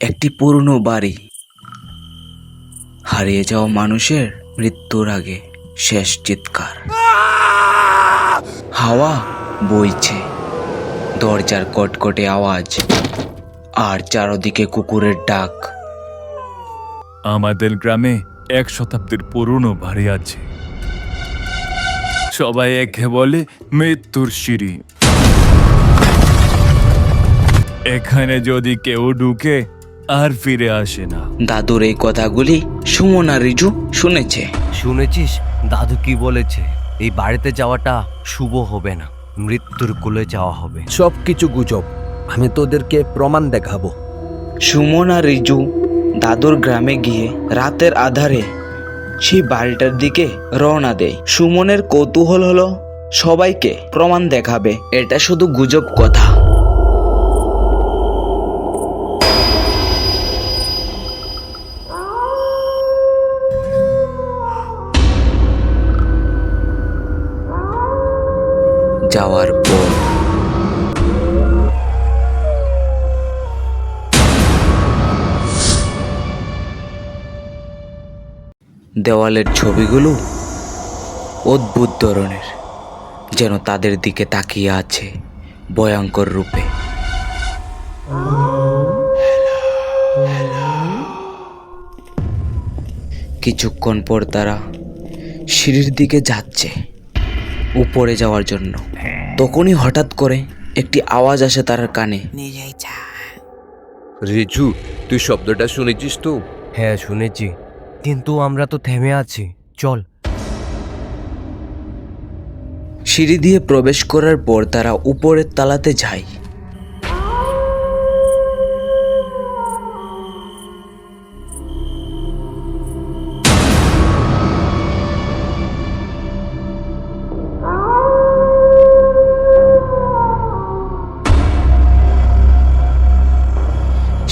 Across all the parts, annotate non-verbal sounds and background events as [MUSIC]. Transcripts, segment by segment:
একটি পুরনো বাড়ি। হারিয়ে যাওয়া মানুষের মৃত্যুর আগে শেষ চিৎকার। হাওয়া বইছে। দরজার কটকটে আওয়াজ। আর চারদিকে কুকুরের ডাক। আমাদের গ্রামে এক শতাব্দীর পুরনো বাড়ি আছে। সবাই একে বলে মৃত্যুর সিঁড়ি। এখানে যদি কেউ ঢুকে আর ফিরে আসে না। দাদুর এই কথাগুলি সুমন আর রিজু শুনেছে। শুনেছিস? দাদু কি বলেছে? এই বাড়িতে যাওয়াটা শুভ হবে না মৃত্যুর কোলে যাওয়া হবে। সব কিছু গুজব। আমি তোদেরকে প্রমাণ দেখাবো। সুমন আর রিজু দাদুর গ্রামে গিয়ে রাতের আধারে সেই বাড়িটার দিকে রওনা দেয়। সুমনের কৌতূহল হলো সবাইকে প্রমাণ দেখাবে। এটা শুধু গুজব কথা। যাওয়ার পর। দেওয়ালের ছবিগুলো অদ্ভুত ধরনের, যেন তাদের দিকে তাকিয়ে আছে ভয়ঙ্কর রূপে। কিছুক্ষণ পর তারা সিঁড়ির দিকে যাচ্ছে। উপরে যাওয়ার জন্য। তখনই হঠাৎ করে একটি আওয়াজ আসে তার কানে। রিজু তুই শব্দটা শুনেছিস তো? হ্যাঁ শুনেছি। কিন্তু আমরা তো থেমে আছি। চল। সিঁড়ি দিয়ে প্রবেশ করার পর তারা উপরের তালাতে যায়।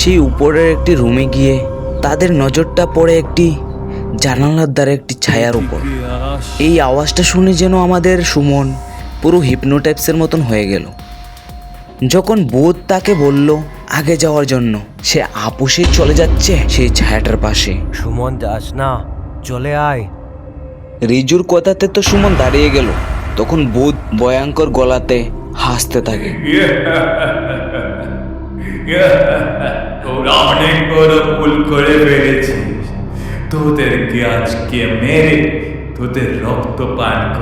সেই উপরের একটি রুমে গিয়ে তাদের নজরটা পড়ে একটি জানালার দ্বারা একটি ছায়ার উপর। এই আওয়াজটা শুনে যেন আমাদের সুমন পুরো হিপনোটাইপসের মতন হয়ে গেল। যখন বোধ তাকে বলল আগে যাওয়ার জন্য সে আপোষে চলে যাচ্ছে সেই ছায়াটার পাশে। সুমন যাস না চলে আয়। রিজুর কথাতে তো সুমন দাঁড়িয়ে গেল তখন বোধ ভয়ঙ্কর গলাতে হাসতে থাকে। [LAUGHS] অনেক বড় ভুল করে ফেলেছিস। তোদেরকে আজকে মেরে তোদের রক্ত পান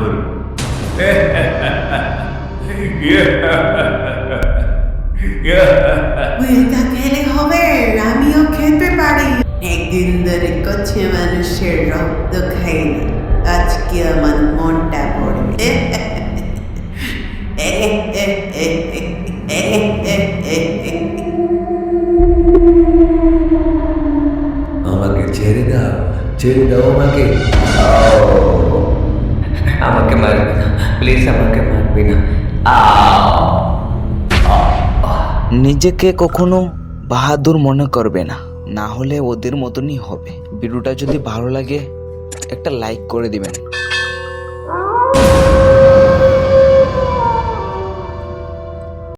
খেলে হবে, আমিও খেতে পারি। একদিন ধরে কচ্ছে মানুষের রক্ত খাই না। আজকে আমার মনটা পড়বে। [LAUGHS] ছেড়ে দাও আমাকে। আমাকে মারবে না। প্লিজ আমাকে মারবে না। নিজেকে কখনো বাহাদুর মনে করবে না। না হলে ওদের মতনই হবে। ভিডিওটা যদি ভালো লাগে একটা লাইক করে দিবেন।